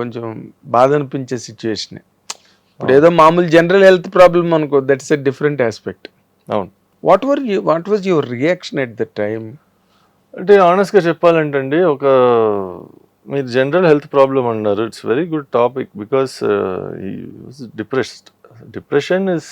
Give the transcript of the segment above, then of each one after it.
కొంచెం బాధ అనిపించే సిచ్యువేషన్ ఇప్పుడు ఏదో మామూలు జనరల్ హెల్త్ ప్రాబ్లమ్ అనుకో దట్స్ ఎ డిఫరెంట్ ఆస్పెక్ట్ అవును. What were you what was your reaction at the time అంటే ఆనెస్ట్గా చెప్పాలంటే అండి ఒక మీరు జనరల్ హెల్త్ ప్రాబ్లమ్ అన్నారు. It's very good topic because depressed depression is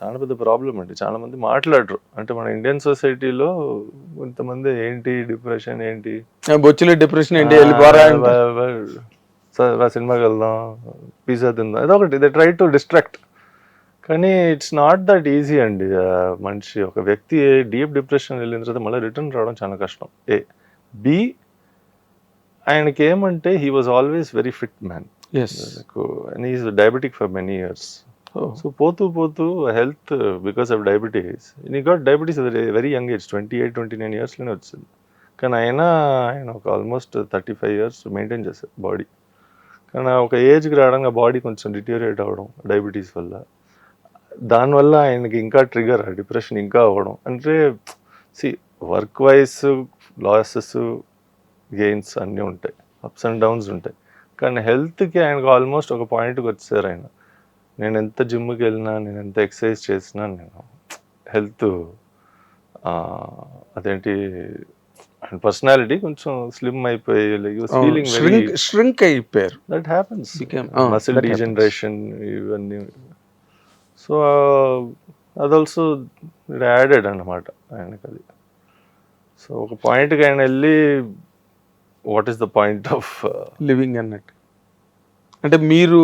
చాలా పెద్ద ప్రాబ్లం అండి. చాలా మంది మాట్లాడరు. అంటే మన ఇండియన్ సొసైటీలో కొంతమంది ఏంటి డిప్రెషన్ ఏంటి? బొచ్చులో డిప్రెషన్ ఏంటి. సార్ ఆ సినిమాకి వెళ్దాం పిజ్జా తిందాం ఏదో ఒకటి దే ట్రై టు డిస్ట్రాక్ట్ కానీ ఇట్స్ నాట్ దట్ ఈజీ అండి మనిషి. ఒక వ్యక్తి డీప్ డిప్రెషన్ వెళ్ళిన తర్వాత మళ్ళీ రిటర్న్ రావడం చాలా కష్టం. ఏ బి ఆయనకి ఏమంటే he was always very fit man is diabetic for many years. So పోతూ పోతూ హెల్త్ బికాస్ ఆఫ్ డయాబెటీస్ నీ got diabetes very very young age twenty eight twenty nine ఇయర్స్లోనే వచ్చింది. కానీ ఆయన ఆయన ఒక almost thirty five years maintain చేశారు body కానీ ఒక ఏజ్కి రావడానికి బాడీ కొంచెం డిటీరియరేట్ అవ్వడం డయాబెటీస్ వల్ల. దానివల్ల ఆయనకి ఇంకా ట్రిగర్ డిప్రెషన్ ఇంకా అవ్వడం. అంటే see work wise losses gains అన్నీ ఉంటాయి. అప్స్ అండ్ డౌన్స్ ఉంటాయి. కానీ హెల్త్కి ఆయనకు ఆల్మోస్ట్ ఒక పాయింట్కి వచ్చేసారు ఆయన. నేను ఎంత జిమ్కి వెళ్ళినా నేను ఎంత ఎక్సర్సైజ్ చేసినా నేను హెల్త్ అదేంటి పర్సనాలిటీ కొంచెం స్లిమ్ అయిపోయి shrink shrink అయిపోయారు. That happens muscle. డీజనరేషన్ ఇవన్నీ. సో అది ఆల్సో యాడెడ్ అన్నమాట ఆయనకి అది సో ఒక పాయింట్కి ఆయన వెళ్ళి what is the point of living అన్నట్టు. అంటే మీరు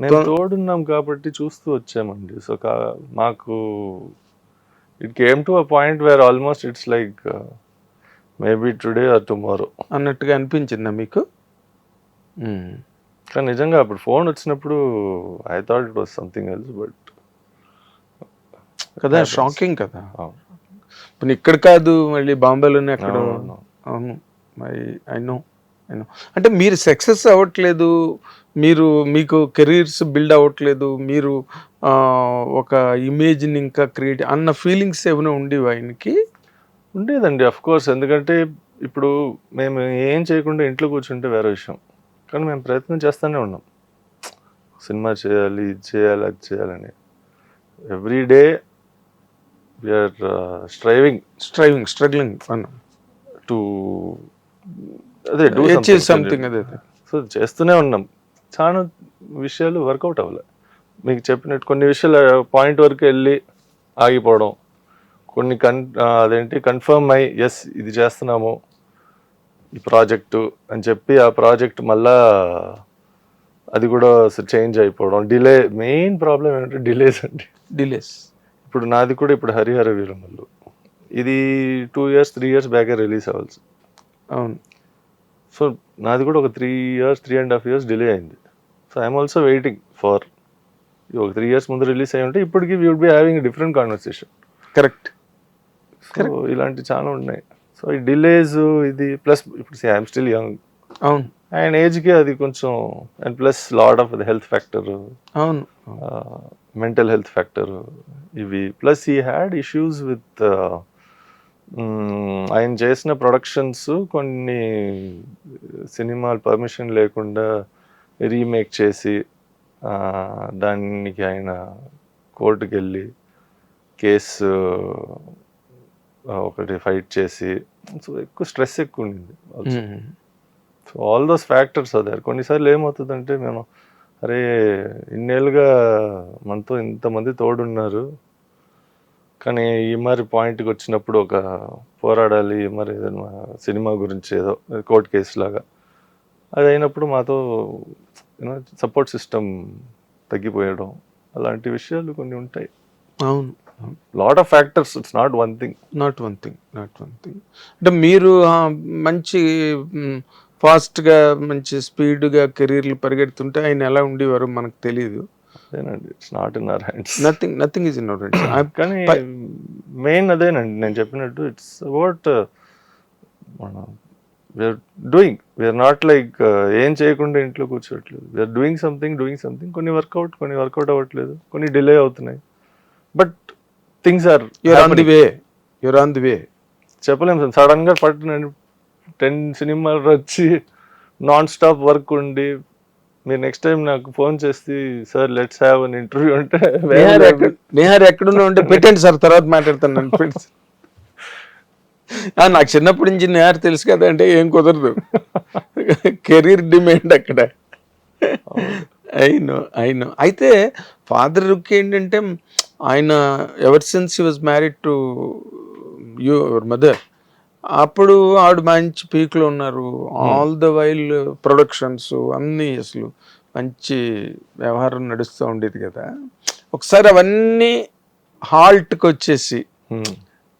మేము తోడున్నాం కాబట్టి చూస్తూ వచ్చామండి. సో మాకు it came to a point where almost it's like maybe today or tomorrow అన్నట్టుగా అనిపించిందా మీకు? మ్మ్. కానీ నిజంగా అప్పుడు ఫోన్ వచ్చినప్పుడు I thought it was something else but కదా షాకింగ్ కదా. ఇప్పుడు ఇక్కడ కాదు మళ్ళీ బాంబేలోనే అక్కడ. అవును. అవును ఐ నో ఐ నో అంటే మీరు సక్సెస్ అవ్వట్లేదు మీరు మీకు కెరీర్స్ బిల్డ్ అవ్వట్లేదు మీరు ఒక ఇమేజ్ని ఇంకా క్రియేట్ అన్న ఫీలింగ్స్ ఏమైనా ఉండేవి ఆయనకి? ఉండేదండి అఫ్ కోర్స్ ఎందుకంటే ఇప్పుడు మేము ఏం చేయకుండా ఇంట్లో కూర్చుంటే వేరే విషయం. కానీ మేము ప్రయత్నం చేస్తూనే ఉన్నాం. సినిమా చేయాలి ఇది చేయాలి అది చేయాలని. Every day we're striving striving struggling అన్న టు అదే డూ సంథింగ్ అదే అదే. సో చేస్తూనే ఉన్నాం. చాలా విషయాలు వర్కౌట్ అవ్వలే. మీకు చెప్పినట్టు కొన్ని విషయాలు పాయింట్ వరకు వెళ్ళి ఆగిపోవడం. కొన్ని కన్ అదేంటి కన్ఫర్మ్ అయ్యి ఎస్ ఇది చేస్తున్నాము ఈ ప్రాజెక్టు అని చెప్పి ఆ ప్రాజెక్ట్ మళ్ళా అది కూడా చేంజ్ అయిపోవడం. డిలే మెయిన్ ప్రాబ్లం ఏంటంటే డిలేస్ అండి. డిలేస్ ఇప్పుడు నాది కూడా ఇప్పుడు హరిహర వీరమల్లు. ఇది టూ ఇయర్స్ త్రీ ఇయర్స్ బ్యాకే రిలీజ్ అవ్వాల్సి. అవును. సో నాది కూడా ఒక three years three and half years delay అయింది. So I'm also waiting for ఒక త్రీ ఇయర్స్ ముందు రిలీజ్ అయ్యి ఉంటే ఇప్పటికి we would be having different conversation correct so ఇలాంటి చాలా ఉన్నాయి. సో ఈ డిలేస్ ఇది ప్లస్ ఇప్పుడు ఐఎమ్ స్టిల్ యంగ్. అవును. ఆయన ఏజ్కి అది కొంచెం and plus lot of the health factor అవును. మెంటల్ హెల్త్ ఫ్యాక్టర్ ఇవి. Plus he had issues with ఆయన చేసిన ప్రొడక్షన్స్ కొన్ని సినిమాలు పర్మిషన్ లేకుండా రీమేక్ చేసి దానికి ఆయన కోర్టుకి వెళ్ళి కేసు ఒకటి ఫైట్ చేసి సో ఎక్కువ స్ట్రెస్ ఎక్కువ ఉండింది. సో ఆల్ దోస్ ఫ్యాక్టర్స్ అదారు కొన్నిసార్లు ఏమవుతుందంటే మేము అరే ఇన్నేళ్ళుగా మనతో ఇంతమంది తోడున్నారు కానీ ఈ మరి పాయింట్కి వచ్చినప్పుడు ఒక పోరాడాలి మరి ఏదైనా సినిమా గురించి ఏదో కోర్ట్ కేసు లాగా. అది అయినప్పుడు మాతో సపోర్ట్ సిస్టమ్ తగ్గిపోయడం అలాంటి విషయాలు కొన్ని ఉంటాయి. అవును. Lot of factors it's not one thing not one thing not one thing అంటే మీరు మంచి ఫాస్ట్గా మంచి స్పీడ్గా కెరీర్లు పరిగెడుతుంటే ఆయన ఎలా ఉండేవారు మనకు తెలియదు అదేనండి it's not in our hands nothing nothing is in our కానీ మెయిన్ అదేనండి నేను చెప్పినట్టు ఇట్స్ అబౌట్ మనం we're doing we're not like ఏం చేయకుండా ఇంట్లో కూర్చోట్లేదు. We're doing something doing something కొన్ని వర్కౌట్ కొన్ని వర్కౌట్ అవ్వట్లేదు. కొన్ని డిలే అవుతున్నాయి. But things are your on the way your on the way చెప్పలేము సడన్గా పట్టిన టెన్ సినిమాలు వచ్చి నాన్ స్టాప్ వర్క్ ఉండి మీరు నెక్స్ట్ టైం నాకు ఫోన్ చేసి sir let's have an interview అంటే నిహార్ ఎక్కడ నిహార్ ఎక్కడున్నా ఉంటే పెట్టండి సార్ తర్వాత మాట్లాడతాను నాకు చిన్నప్పటి నుంచి నిహార్ తెలుసు కదా అంటే ఏం కుదరదు. కెరీర్ డిమాండ్ అక్కడ. అయినో అయినో అయితే ఫాదర్కి ఏంటంటే ఆయన ever since he was married to you your mother అప్పుడు ఆవిడ మంచి పీక్లో ఉన్నారు. ఆల్ ద వైల్ ప్రొడక్షన్స్ అన్నీ అసలు మంచి వ్యవహారం నడుస్తూ ఉండేది కదా. ఒకసారి అవన్నీ హాల్ట్కి వచ్చేసి Hmm.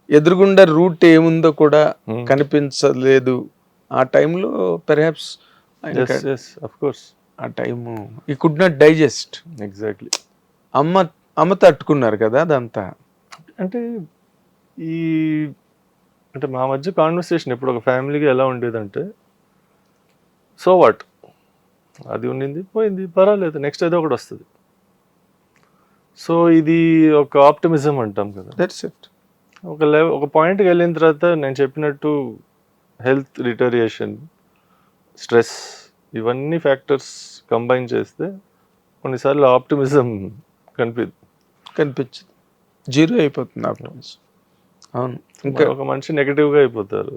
ఎదురుగుండా రూట్ ఏముందో కూడా Hmm. కనిపించలేదు. ఆ టైంలో perhaps yes yes of course ఆ time he could not digest exactly అమ్మ అమ్మ తట్టుకున్నారు కదా అదంతా? అంటే ఈ అంటే మా మధ్య కాన్వర్సేషన్ ఇప్పుడు ఒక ఫ్యామిలీకి ఎలా ఉండేదంటే సో వాట్ అది ఉండింది పోయింది పర్వాలేదు నెక్స్ట్ ఏదో ఒకటి వస్తుంది. సో ఇది ఒక ఆప్టిమిజం అంటాం కదా. దట్స్ ఇట్ ఒక లెవెల్ ఒక పాయింట్కి వెళ్ళిన తర్వాత నేను చెప్పినట్టు హెల్త్ రిటరియేషన్ స్ట్రెస్ ఇవన్నీ ఫ్యాక్టర్స్ కంబైన్ చేస్తే కొన్నిసార్లు ఆప్టిమిజం కనిపిదు కనిపించింది. జీరో అయిపోతుంది ఆప్టిమిజం అవును. ఇంకా ఒక మనిషి నెగిటివ్గా అయిపోతారు.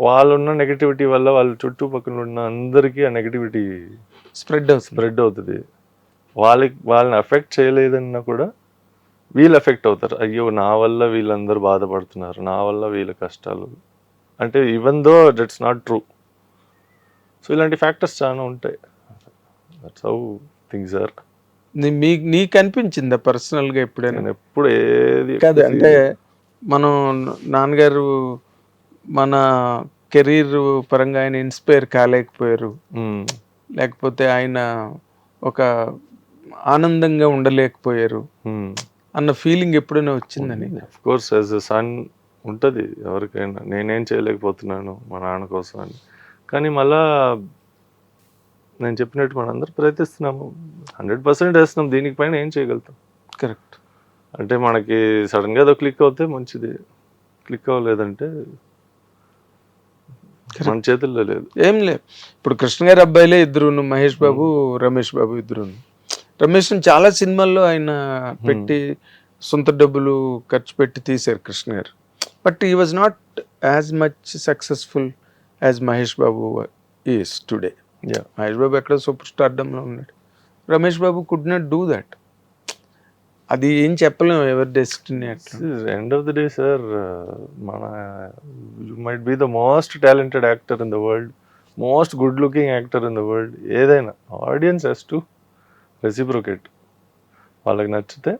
వాళ్ళున్న నెగిటివిటీ వల్ల వాళ్ళ చుట్టుపక్కల ఉన్న అందరికీ ఆ నెగిటివిటీ స్ప్రెడ్ అవుతుంది. స్ప్రెడ్ అవుతుంది. వాళ్ళకి వాళ్ళని అఫెక్ట్ చేయలేదన్నా కూడా వీళ్ళు ఎఫెక్ట్ అవుతారు. అయ్యో నా వల్ల వీళ్ళందరూ బాధపడుతున్నారు. నా వల్ల వీళ్ళ కష్టాలు. అంటే even though that's not true so ఇలాంటి ఫ్యాక్టర్స్ చాలా ఉంటాయి. దట్స్ హౌ థింగ్స్ ఆర్ మీకు నీకు అనిపించిందా పర్సనల్గా ఎప్పుడైనా? నేను ఎప్పుడు ఏది కాదు అంటే మనం నాన్నగారు మన కెరీర్ పరంగా ఆయన ఇన్స్పైర్ కాలేకపోయారు. లేకపోతే ఆయన ఒక ఆనందంగా ఉండలేకపోయారు. అన్న ఫీలింగ్ ఎప్పుడైనా వచ్చిందని కోర్స్ యాజ్ ఎ సన్ ఉంటుంది ఎవరికైనా. నేనేం చేయలేకపోతున్నాను మా నాన్న కోసం అని. కానీ మళ్ళా నేను చెప్పినట్టు మనందరూ ప్రయత్నిస్తున్నాము. హండ్రెడ్ పర్సెంట్ వేస్తున్నాం. దీనికి పైన ఏం చేయగలుగుతాం? కరెక్ట్. అంటే మనకి సడన్గా ఏదో క్లిక్ అవుతే మంచిది. క్లిక్ అవ్వలేదంటే మన చేతుల్లో లేదు. ఏం లేదు ఇప్పుడు కృష్ణ గారి అబ్బాయిలే ఇద్దరును మహేష్ బాబు రమేష్ బాబు ఇద్దరును. రమేష్ చాలా సినిమాల్లో ఆయన పెట్టి సొంత డబ్బులు ఖర్చు పెట్టి తీశారు Krishna garu. But he was not as much successful as Mahesh Babu is today. Yeah Mahesh Babu ఎక్కడ సూపర్ స్టార్డంలో ఉన్నాడు. Ramesh Babu could not do that అది ఏం చెప్పలేము ఎవరి destiny end of the day sir మన you might be the most talented actor in the world most good looking actor in the world ఏదైనా audience has to reciprocate వాళ్ళకి నచ్చితే.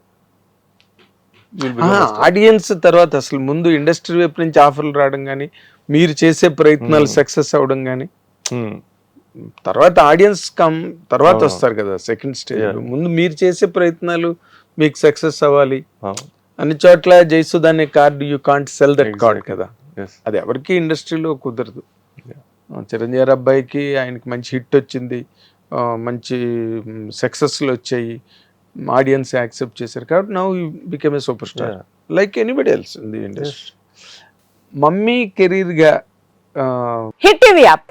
Audience తర్వాత అసలు ముందు ఇండస్ట్రీ వైపు నుంచి ఆఫర్లు రావడం కానీ మీరు చేసే ప్రయత్నాలు సక్సెస్ అవడం కానీ. తర్వాత ఆడియన్స్ కమ్ తర్వాత. వస్తారు కదా సెకండ్ స్టేజ్. ముందు మీరు చేసే ప్రయత్నాలు మీకు సక్సెస్ అవ్వాలి. అన్ని చోట్ల జైసుద్ అనే card you can't sell that card. కదా Yes. అది ఎవరికి ఇండస్ట్రీలో కుదరదు చిరంజీవి అబ్బాయికి ఆయనకి మంచి హిట్ వచ్చింది మంచి సక్సెస్లు వచ్చాయి ఆడియన్స్ యాక్సెప్ట్ చేశారు కాబట్టి now become a super star. Like anybody else in the industry mummy కెరీర్గా హిట్ టీవీ యాప్